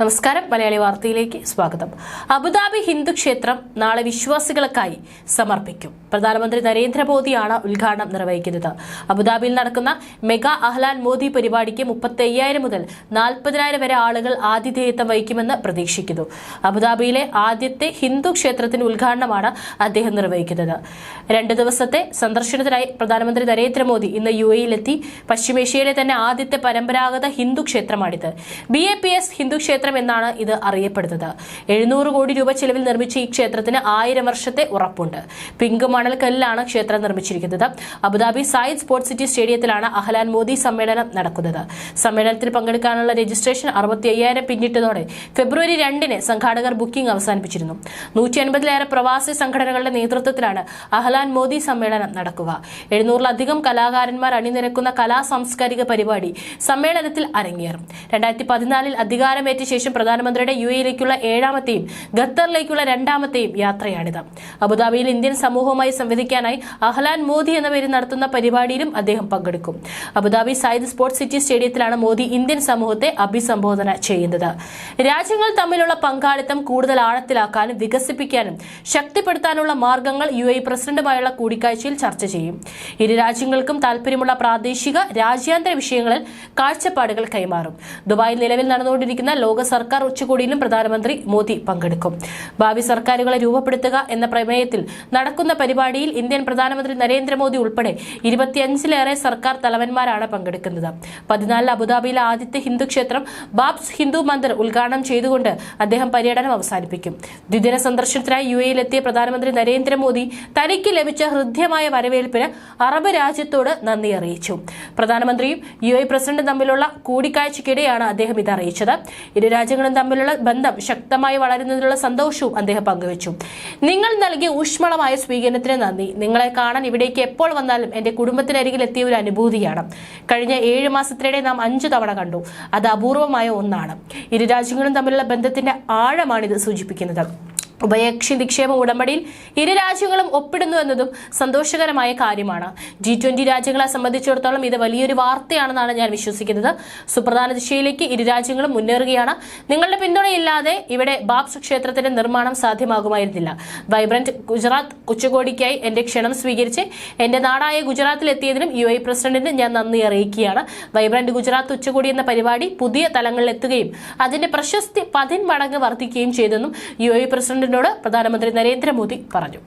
നമസ്കാരം. മലയാളി വാർത്തയിലേക്ക് സ്വാഗതം. അബുദാബി ഹിന്ദു ക്ഷേത്രം നാളെ വിശ്വാസികൾക്കായി സമർപ്പിക്കും. പ്രധാനമന്ത്രി നരേന്ദ്രമോദിയാണ് ഉദ്ഘാടനം നിർവഹിക്കുന്നത്. അബുദാബിയിൽ നടക്കുന്ന മെഗാ അഹ്ലാൻ മോദി പരിപാടിക്ക് മുപ്പത്തി അയ്യായിരം മുതൽ നാൽപ്പതിനായിരം വരെ ആളുകൾ ആതിഥേയത്വം വഹിക്കുമെന്ന് പ്രതീക്ഷിക്കുന്നു. അബുദാബിയിലെ ആദ്യത്തെ ഹിന്ദു ക്ഷേത്രത്തിന്റെ ഉദ്ഘാടനമാണ് അദ്ദേഹം നിർവഹിക്കുന്നത്. രണ്ട് ദിവസത്തെ സന്ദർശനത്തിനായി പ്രധാനമന്ത്രി നരേന്ദ്രമോദി ഇന്ന് യു എയിലെത്തി പശ്ചിമേഷ്യയിലെ തന്നെ ആദ്യത്തെ പരമ്പരാഗത Hindu ക്ഷേത്രമാണിത്. B A P S Hindu ക്ഷേത്രം എന്നാണ് ഇത് അറിയപ്പെടുന്നത്. എഴുന്നൂറ് കോടി രൂപ ചെലവിൽ നിർമ്മിച്ച ഈ ക്ഷേത്രത്തിന് ആയിരം വർഷത്തെ ഉറപ്പുണ്ട്. പിങ്ക് മണൽക്കല്ലിലാണ് ക്ഷേത്രം നിർമ്മിച്ചിരിക്കുന്നത്. അബുദാബി സായിദ് സ്പോർട്സ് സിറ്റി സ്റ്റേഡിയത്തിലാണ് അഹ്ലാൻ മോദി സമ്മേളനം നടക്കുന്നത്. സമ്മേളനത്തിൽ പങ്കെടുക്കാനുള്ള രജിസ്ട്രേഷൻ അറുപത്തി അയ്യായിരം പിന്നിട്ടതോടെ ഫെബ്രുവരി രണ്ടിന് സംഘാടകർ ബുക്കിംഗ് അവസാനിപ്പിച്ചിരുന്നു. നൂറ്റി അൻപതിലേറെ പ്രവാസി സംഘടനകളുടെ നേതൃത്വത്തിലാണ് അഹ്ലാൻ മോദി സമ്മേളനം നടക്കുക. എഴുന്നൂറിലധികം കലാകാരന്മാർ അണിനിരക്കുന്ന കലാ സാംസ്കാരിക പരിപാടി സമ്മേളനത്തിൽ അരങ്ങേറും. രണ്ടായിരത്തി പതിനാലിൽ അധികാരമേറ്റ ശേഷം പ്രധാനമന്ത്രിയുടെ യു എയിലേക്കുള്ള ഏഴാമത്തെയും ഖത്തറിലേക്കുള്ള രണ്ടാമത്തെയും യാത്രയാണിത്. അബുദാബിയിൽ ഇന്ത്യൻ സമൂഹവുമായി സംവദിക്കാനായി അഹ്ലാൻ മോദി എന്ന പേരിൽ നടത്തുന്ന പരിപാടിയിലും അദ്ദേഹം പങ്കെടുക്കും. അബുദാബി സായിദ് സ്പോർട്സ് സിറ്റി സ്റ്റേഡിയത്തിലാണ് മോദി ഇന്ത്യൻ സമൂഹത്തെ അഭിസംബോധന ചെയ്യുന്നത്. രാജ്യങ്ങൾ തമ്മിലുള്ള പങ്കാളിത്തം കൂടുതൽ ആഴത്തിലാക്കാനും വികസിപ്പിക്കാനും ശക്തിപ്പെടുത്താനുള്ള മാർഗങ്ങൾ യു എ പ്രസിഡന്റുമായുള്ള കൂടിക്കാഴ്ചയിൽ ചർച്ച ചെയ്യും. ഇരു രാജ്യങ്ങൾക്കും താൽപര്യമുള്ള പ്രാദേശിക രാജ്യാന്തര വിഷയങ്ങളിൽ കാഴ്ചപ്പാടുകൾ കൈമാറും. ദുബായിൽ നിലവിൽ നടന്നുകൊണ്ടിരിക്കുന്ന ലോക സർക്കാർ ഉച്ചകോടിയിലും പ്രധാനമന്ത്രി മോദി പങ്കെടുക്കും. ഭാവി സർക്കാരുകളെ രൂപപ്പെടുത്തുക എന്ന പ്രമേയത്തിൽ നടക്കുന്ന പരിപാടിയിൽ ഇന്ത്യൻ പ്രധാനമന്ത്രി നരേന്ദ്രമോദി ഉൾപ്പെടെ ഇരുപത്തിയഞ്ചിലേറെ സർക്കാർ തലവന്മാരാണ് പങ്കെടുക്കുന്നത്. പതിനാലിൽ അബുദാബിയിലെ ആദ്യത്തെ ഹിന്ദു ക്ഷേത്രം ബാബ്സ് ഹിന്ദു മന്ദിർ ഉദ്ഘാടനം ചെയ്തുകൊണ്ട് അദ്ദേഹം പര്യടനം അവസാനിപ്പിക്കും. ദ്വിദിന സന്ദർശനത്തിനായി യു എയിലെത്തിയ പ്രധാനമന്ത്രി നരേന്ദ്രമോദി തനിക്ക് ലഭിച്ച ഹൃദ്യമായ വരവേൽപ്പിന് അറബ് രാജ്യത്തോട് നന്ദി അറിയിച്ചു. പ്രധാനമന്ത്രിയും യു എ പ്രസിഡന്റും തമ്മിലുള്ള കൂടിക്കാഴ്ചയ്ക്കിടെയാണ് അദ്ദേഹം ഇത് അറിയിച്ചത്. ഇരു രാജ്യങ്ങളും തമ്മിലുള്ള ബന്ധം ശക്തമായി വളരുന്നതിനുള്ള സന്തോഷവും അദ്ദേഹം പങ്കുവച്ചു. നിങ്ങൾ നൽകിയ ഊഷ്മളമായ സ്വീകരണത്തിന് നന്ദി. നിങ്ങളെ കാണാൻ ഇവിടേക്ക് എപ്പോൾ വന്നാലും എന്റെ കുടുംബത്തിനരികിൽ എത്തിയ ഒരു അനുഭൂതിയാണ്. കഴിഞ്ഞ ഏഴ് മാസത്തിനിടെ നാം അഞ്ചു തവണ കണ്ടു. അത് അപൂർവമായ ഒന്നാണ്. ഇരു രാജ്യങ്ങളും തമ്മിലുള്ള ബന്ധത്തിന്റെ ആഴമാണിത് സൂചിപ്പിക്കുന്നത്. ഉഭയകക്ഷി നിക്ഷേപ ഉടമ്പടിയിൽ ഇരു രാജ്യങ്ങളും ഒപ്പിടുന്നു എന്നതും സന്തോഷകരമായ കാര്യമാണ്. ജി ട്വന്റി രാജ്യങ്ങളെ സംബന്ധിച്ചിടത്തോളം ഇത് വലിയൊരു വാർത്തയാണെന്നാണ് ഞാൻ വിശ്വസിക്കുന്നത്. സുപ്രധാന ദിശയിലേക്ക് ഇരു രാജ്യങ്ങളും മുന്നേറുകയാണ്. നിങ്ങളുടെ പിന്തുണയില്ലാതെ ഇവിടെ ബാബ്സ് ക്ഷേത്രത്തിന്റെ നിർമ്മാണം സാധ്യമാകുമായിരുന്നില്ല. വൈബ്രന്റ് ഗുജറാത്ത് ഉച്ചകോടിക്കായി എന്റെ ക്ഷണം സ്വീകരിച്ച് എന്റെ നാടായ ഗുജറാത്തിൽ എത്തിയതിനും യു ഐ പ്രസിഡന്റിന് ഞാൻ നന്ദി അറിയിക്കുകയാണ്. വൈബ്രന്റ് ഗുജറാത്ത് ഉച്ചകോടി എന്ന പരിപാടി പുതിയ തലങ്ങളിൽ എത്തുകയും അതിന്റെ പ്രശസ്തി പതിന്മടങ്ങ് വർദ്ധിക്കുകയും ചെയ്തെന്നും യു ഐ പ്രസിഡന്റിനോട് പ്രധാനമന്ത്രി നരേന്ദ്രമോദി പറഞ്ഞു